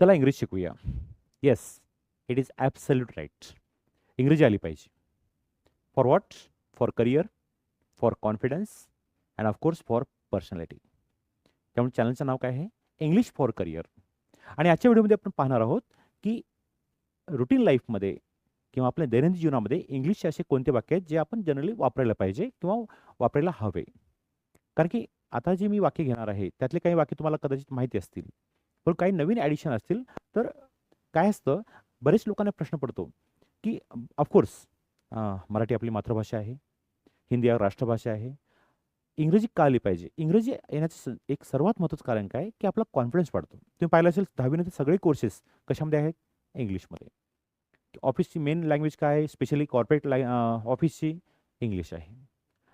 चला इंग्रजी शिकूया. Yes it is absolute right इंग्रजी आली पाहिजे. For what for career for confidence and of course for personality त्यामुळे चॅनलचं नाव काय आहे? इंग्लिश फॉर करिअर आणि आजच्या व्हिडिओमध्ये आपण पाहणार आहोत की रुटीन लाईफमध्ये किंवा आपल्या दैनंदिन जीवनामध्ये इंग्लिशचे असे कोणते वाक्य आहेत जे आपण जनरली वापरायला पाहिजे किंवा वापरायला हवे? कारण की आता जे मी वाक्य घेणार आहे त्यातले काही वाक्य तुम्हाला कदाचित माहिती असतील. पण काही नवीन ॲडिशन असतील तर काय असतं बरेच लोकांना प्रश्न पडतो की ऑफकोर्स मराठी आपली मातृभाषा आहे हिंदी हा राष्ट्रभाषा आहे इंग्रजी का आली पाहिजे? इंग्रजी येण्याचं एक सर्वात महत्त्वाचं कारण काय की आपला कॉन्फिडन्स वाढतो. तुम्ही पाहिलं असेल दहावीनंतर सगळे कोर्सेस कशामध्ये आहेत? इंग्लिशमध्ये ऑफिसची मेन लँग्वेज काय आहे? स्पेशली कॉर्पोरेट लँग ऑफिसची इंग्लिश आहे.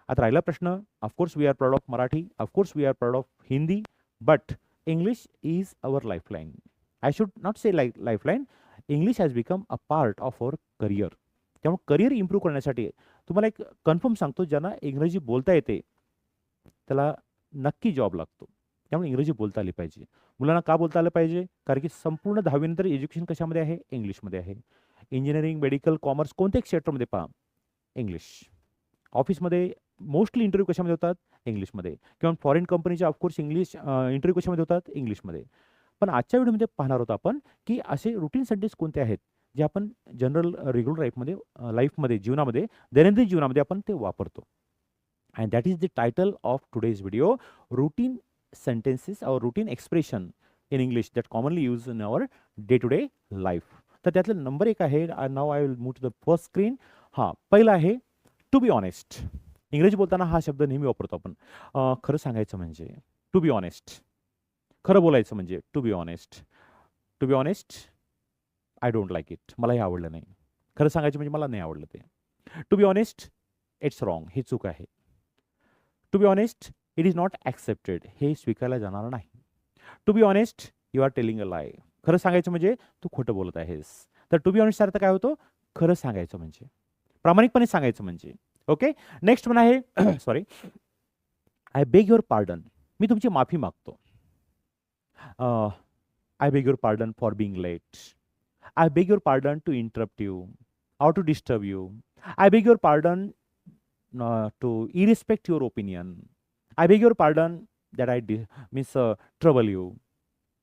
आता राहिला प्रश्न of course we are proud of Marathi of course we are proud of Hindi but English is our lifeline I should not say like lifeline English has become a part of our career. त्यामुळे career improve करण्यासाठी तुम्हाला एक confirm सांगतो ज्यांना इंग्रजी बोलता येते त्याला नक्की जॉब लागतो. त्यामुळे इंग्रजी बोलता आली पाहिजे. मुलांना का बोलता आलं पाहिजे? कारण की संपूर्ण दहावीनंतर एज्युकेशन कशामध्ये आहे? इंग्लिशमध्ये आहे. इंजिनिअरिंग मेडिकल कॉमर्स कोणत्याही क्षेत्रामध्ये पहा. इंग्लिश ऑफिसमध्ये मोस्टली इंटरव्ह्यू कशामध्ये होतात? इंग्लिशमध्ये. किंवा फॉरेन कंपनीच्या ऑफकोर्स इंग्लिश इंटरव्ह्यू कशामध्ये होतात? इंग्लिशमध्ये. पण आजच्या व्हिडिओमध्ये पाहणार आहोत आपण की असे रुटीन सेंटेन्स कोणते आहेत? जे आपण जनरल रेग्युलर लाईफमध्ये लाईफमध्ये जीवनामध्ये दैनंदिन जीवनामध्ये आपण ते वापरतो. And that is the title of today's video routine sentences or routine expression in English that commonly use in our day to day life तर त्यातलं नंबर एक आहे. नाव I will move to the first screen हां पहिला आहे to be honest इंग्रजी बोलताना हा शब्द नेहमी वापरतो आपण. खरं सांगायचं म्हणजे टू बी ऑनेस्ट खरं बोलायचं म्हणजे to be honest to be honest I don't like it मला हे आवडलं नाही. खरं सांगायचं म्हणजे मला नाही आवडलं ते. To be honest it's wrong हे चूक आहे. To be honest it is not accepted हे स्वीकारलं जाणार नाही. To be honest you are telling a lie खरं सांगायचं म्हणजे तू खोटं बोलत आहेस. तर टू बी ऑनेस्ट अर्थ काय होतो? खरं सांगायचं म्हणजे. प्रामाणिकपणे सांगायचं म्हणजे ओके नेक्स्ट म्हणा आहे sorry I beg your pardon मी तुमची माफी मागतो. I beg your pardon for being late I beg your pardon to interrupt you or to disturb you I beg your pardon to disrespect your opinion I beg your pardon that I the means trouble you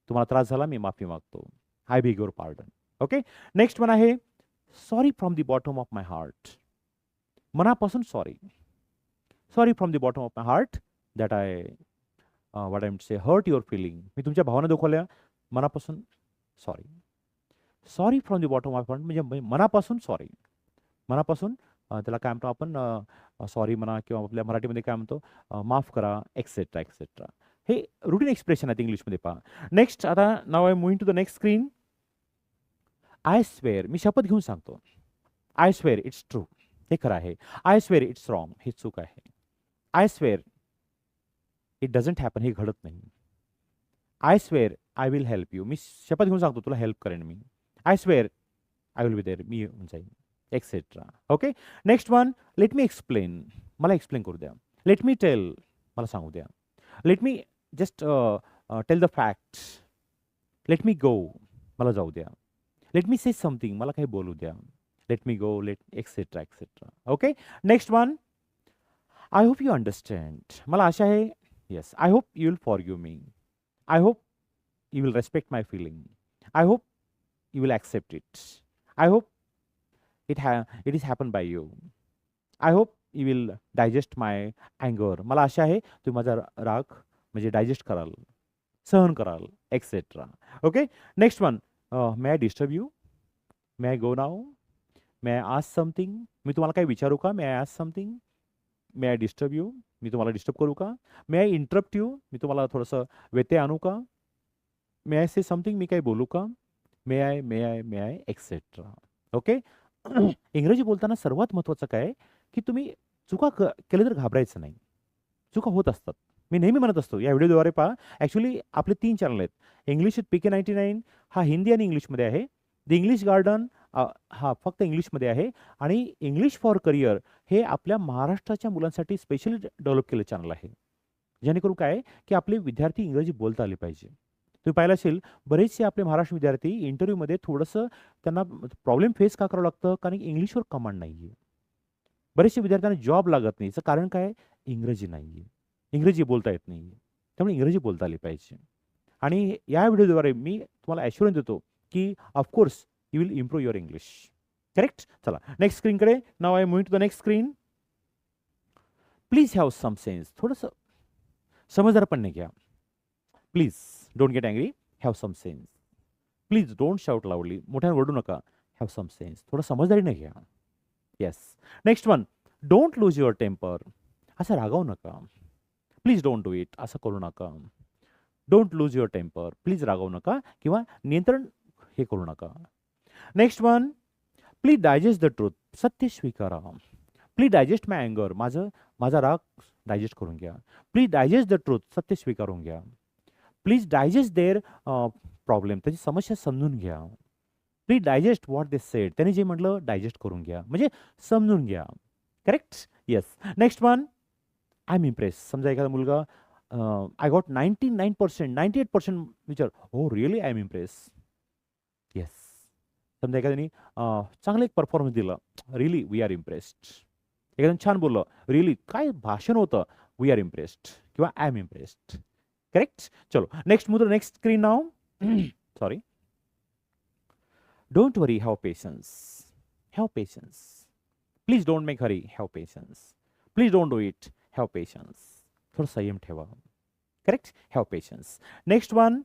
तुम्हाला त्रास झाला मी माफी मागतो. I beg your pardon okay next one आहे sorry from the bottom of my heart मनापासून sorry sorry from the bottom of my heart that I what I say hurt your feeling मी तुमच्या भावना दुखवल्या मनापासून sorry sorry from the bottom of heart म्हणजे मनापासून sorry मनापासून त्याला काय म्हणतो आपण सॉरी म्हणा किंवा आपल्या मराठीमध्ये काय म्हणतो माफ करा एक्सेट्रा एक्सेट्रा हे रुटीन एक्सप्रेशन आहेत इंग्लिशमध्ये पहा. नेक्स्ट आता नाव I moving to the next screen I swear मी शपथ घेऊन सांगतो. आय स्वेअर इट्स ट्रू हे खरं आहे. आय स्वेअर इट्स रॉंग हे चूक आहे. I swear it doesn't happen हे घडत नाही. I swear I will help you मी शपथ घेऊन सांगतो तुला हेल्प करेन मी. I swear I will be there मी येऊन जाईन etcetera okay next one let me explain मला एक्सप्लेन करू द्या. लेट मी टेल मला सांगू द्या. Let me just tell the fact let me go मला जाऊ द्या. लेट मी से समथिंग मला काही बोलू द्या. let me go let etcetera etcetera okay next one I hope you understand मला आशा आहे yes I hope you will for you me I hope you will respect my feeling I hope you will accept it I hope it हॅ it is happen by you I hope you will digest my अँगर मला आशा आहे तुम्ही माझा रा- राग म्हणजे digest कराल सहन कराल etcetera okay next one may I disturb you may I go now May I ask something मी तुम्हाला काही विचारू का? May I ask something may I disturb you मी तुम्हाला डिस्टर्ब करू का? मे आय इंटरप्ट यू मी तुम्हाला थोडंसं व्यत्यय आणू का? मे आय से समथिंग मी काही बोलू का? May I may I may I etcetera okay इंग्रजी बोलताना सर्वात महत्त्वाचं काय की तुम्ही चुका क केलं तर घाबरायचं नाही. चुका होत असतात. मी नेहमी म्हणत असतो या व्हिडिओद्वारे पहा. ॲक्च्युली आपले तीन चॅनल आहेत. English with P K ninety nine हा हिंदी आणि इंग्लिशमध्ये आहे. द इंग्लिश गार्डन हा फक्त इंग्लिशमध्ये आहे. आणि इंग्लिश फॉर करिअर हे आपल्या महाराष्ट्राच्या मुलांसाठी स्पेशली डेव्हलप केलं चॅनल आहे. जेणेकरून काय आहे, की आपले विद्यार्थी इंग्रजी बोलता आले पाहिजे. तुम्ही पाहिलं असेल बरेचसे आपले महाराष्ट्र विद्यार्थी इंटरव्ह्यूमध्ये थोडंसं त्यांना प्रॉब्लेम फेस का करावं लागतं? कारण की इंग्लिशवर कमांड नाही आहे बरेचसे विद्यार्थ्यांना जॉब लागत नाही. याचं कारण काय? इंग्रजी नाही आहे इंग्रजी बोलता येत नाही त्यामुळे इंग्रजी बोलता आली पाहिजे. आणि या व्हिडिओद्वारे मी तुम्हाला ॲश्युरन्स देतो की of course you will improve your English correct चला नेक्स्ट स्क्रीनकडे नाव I moving to the next screen please have some sense थोडंसं समजदारपणे घ्या please don't get angry have some sense please don't shout लावली मोठ्याने ओरडू नका हॅव सम सेन्स थोडं समजदारीने घ्या yes next one don't lose your temper असं रागावू नका प्लीज डोंट डू इट असं करू नका don't lose your temper please रागावू नका किंवा नियंत्रण हे करू नका next one please digest the truth सत्य स्वीकारा. प्लीज डायजेस्ट माय अँगर माझं माझा राग डायजेस्ट करून घ्या. प्लीज डायजेस्ट द ट्रूथ सत्य स्वीकारून घ्या. प्लीज डायजेस्ट देअर प्रॉब्लेम त्याची समस्या समजून घ्या. Please digest what they said त्याने जे म्हटलं डायजेस्ट करून घ्या. म्हणजे समजून घ्या. Correct yes next one I am impress समजा एखादा मुलगा I got ninety nine percent ninety eight percent विचार हो really I am impress yes समजा एखाद्याने चांगलं एक परफॉर्मन्स दिलं रिली वी आर इम्प्रेस्ड एखाद्याने छान बोललं रिअली काय भाषण होतं? वी आर इम्प्रेस्ड किंवा आय एम इम्प्रेस्ड करेक्ट चलो नेक्स्ट मुद्रा next screen now sorry don't worry have patience have patience please don't make hurry have patience please don't do it have patience थोडं संयम ठेवा. Correct have patience next one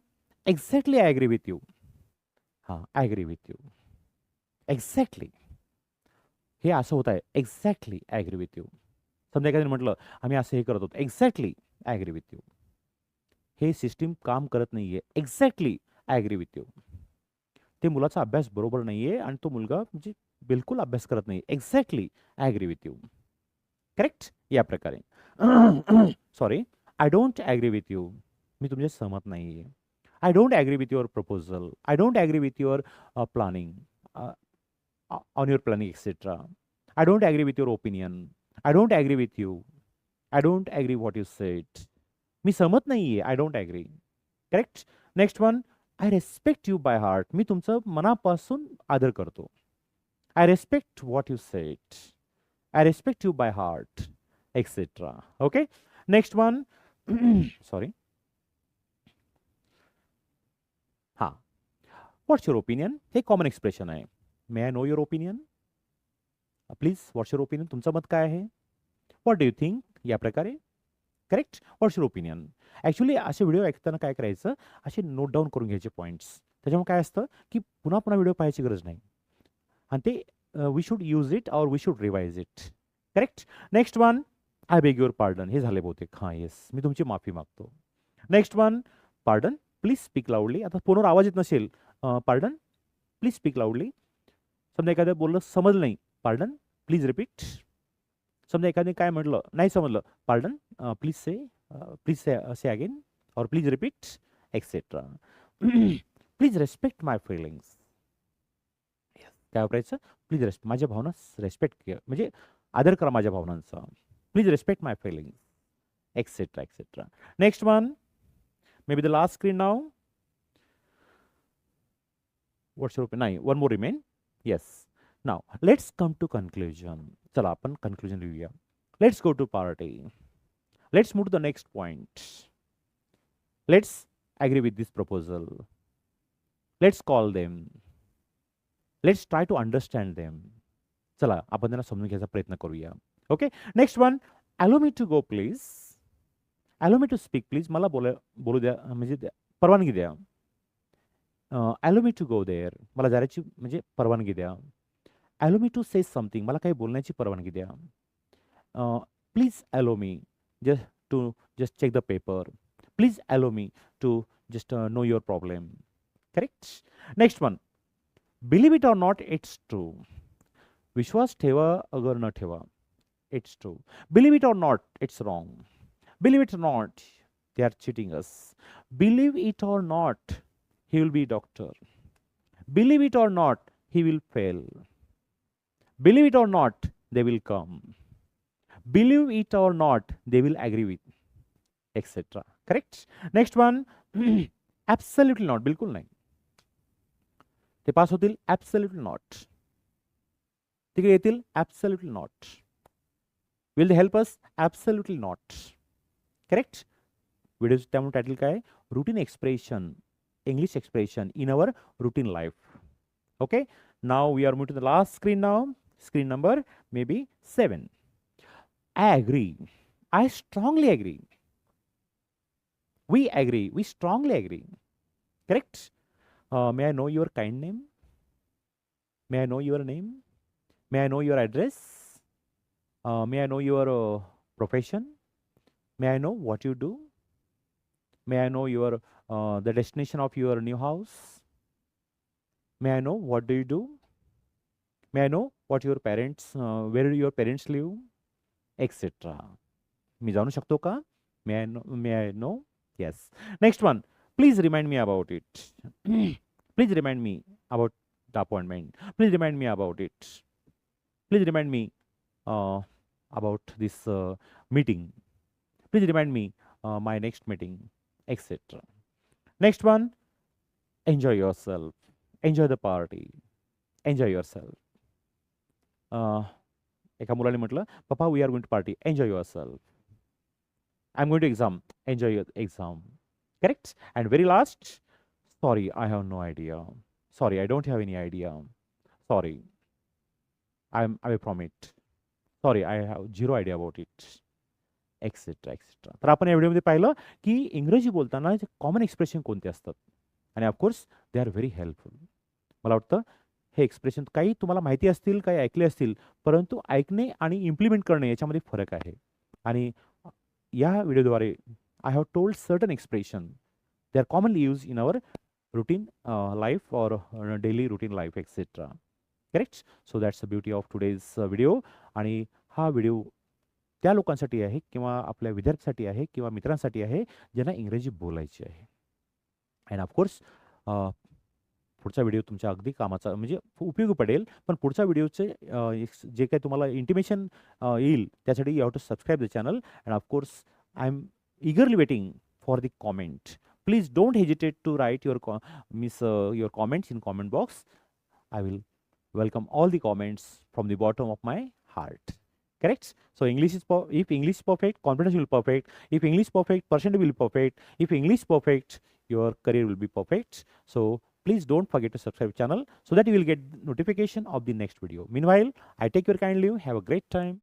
exactly I agree with you हां I agree with you exactly हे असं होत आहे exactly agree with you समजा एखाद्याने म्हटलं आम्ही असं हे करत होतो एक्झॅक्टली ॲग्री विथ यू हे सिस्टीम काम करत नाही आहे एक्झॅक्टली ॲग्री विथ यू ते मुलाचा अभ्यास बरोबर नाही आहे आणि तो मुलगा म्हणजे बिलकुल अभ्यास करत नाही exactly agree with you correct या प्रकारे. Sorry I don't agree with you मी तुमच्या सहमत नाही आहे I don't agree with your proposal I don't agree with your planning on your planning etcetera I don't agree with your opinion I don't agree with you I don't agree what you said मी सहमत नाही आहे I don't agree correct next one I respect you by heart मी तुमचं मनापासून आदर करतो. I respect what you said I respect you by heart etcetera okay next one sorry हां what's your opinion हे कॉमन एक्सप्रेशन आहे. May I know your opinion please what's your opinion तुमचं मत काय आहे? व्हॉट डू यू थिंक या प्रकारे. Correct what's your opinion actually असे व्हिडिओ ऐकताना काय करायचं? असे नोट डाऊन करून घ्यायचे पॉईंट्स त्याच्यामुळे काय असतं की पुन्हा पुन्हा व्हिडिओ पाहायची गरज नाही. आणि ते we should use it or we should revise it correct next one I beg your pardon हे झाले बहुतेक. हां येस मी तुमची माफी मागतो. Next one pardon please speak loudly आता फोनवर आवाज येत नसेल. पार्डन प्लीज स्पीक लाऊडली समजा एखाद्या बोललं समजलं नाही पार्डन प्लीज रिपीट. समजा एखाद्याने काय म्हटलं नाही समजलं pardon please say please say say again or please repeat etcetera please respect my feelings. काय वापरायचं? प्लीज रेस्पेक्ट माझ्या भावना रेस्पेक्ट म्हणजे आदर करा माझ्या भावनांचा. Please respect my feeling etcetera etcetera next one may be the last screen now what's रुपये नाही one more remain yes now let's come to conclusion चला आपण कन्क्लुजन लिहूया let's go to party let's move to the next point let's agree with this proposal let's call them let's try to understand them चला आपण त्यांना समजून घ्यायचा प्रयत्न करूया okay next one allow me to go please allow me to speak please मला बोला बोलू द्या म्हणजे द्या परवानगी द्या Allow me to go there मला जायची म्हणजे परवानगी द्या. Allow me to say something मला काही बोलण्याची परवानगी द्या. Please allow me just to just check the paper please allow me to just know your problem correct next one believe it or not it's true विश्वास ठेवा अगर न ठेवा it's true believe it or not it's wrong believe it not they are cheating us believe it or not he will be doctor believe it or not he will fail believe it or not they will come believe it or not they will agree with etc correct next one absolutely not बिलकुल नाही ते pass होतील absolutely not तिकडे येतील absolutely not will they help us absolutely not correct video त्यामुळे title काय routine expression English expression in our routine life. Okay. Now we are moving to the last screen now. Screen number maybe 7. I agree. I strongly agree. We agree. We strongly agree. Correct? Uh, may I know your kind name? May I know your name? May I know your address? Uh, may I know your uh, profession? May I know what you do? May I know your uh, the destination of your new house may i know what do you do may i know what your parents uh, where do your parents live etc मी जाणू शकतो का may I know may I know Yes. Next one. Please remind me about it. Please remind me about the appointment. Please remind me about it. Please remind me uh, about this uh, meeting. Please remind me uh, my next meeting, etc. Next one. Enjoy yourself. Enjoy the party. Enjoy yourself. Uh, एका मुलाने म्हटलं पप्पा we are going to party enjoy yourself I'm going to exam. Enjoy your exam. Correct? And very last, sorry, I have no idea. Sorry, I don't have any idea. Sorry. I'm away from it. Sorry, I have zero idea about it. Etcetera etcetera तर आपण या व्हिडिओमध्ये पाहिलं की इंग्रजी बोलताना common expression कोणते असतात? आणि of course they are very helpful मला वाटतं हे एक्सप्रेशन काही तुम्हाला माहिती असतील काही ऐकले असतील परंतु ऐकणे आणि इम्प्लिमेंट करणे याच्यामध्ये फरक आहे. आणि या व्हिडिओद्वारे I have told certain expression they are commonly use in our routine life or daily routine life etcetera correct so that's the beauty of today's video आणि हा व्हिडिओ त्या लोकांसाठी आहे किंवा आपल्या विद्यार्थ्यांसाठी आहे किंवा मित्रांसाठी आहे ज्यांना इंग्रजी बोलायची आहे. अँड ऑफकोर्स पुढचा व्हिडिओ तुमच्या अगदी कामाचा म्हणजे उपयोगी पडेल पण पुढच्या व्हिडिओचे जे काही तुम्हाला इंटिमेशन येईल त्यासाठी you have to subscribe the channel and of course I am eagerly waiting for the comment please don't hesitate to write your कॉ miss your comments in comment box I will welcome all the comments from the bottom of my heart correct? So english is if english is perfect confidence will be perfect. If english perfect percentage will be perfect. If english perfect your career will be perfect. So please don't forget to subscribe channel so that you will get notification of the next video. Meanwhile i take your kind leave have a great time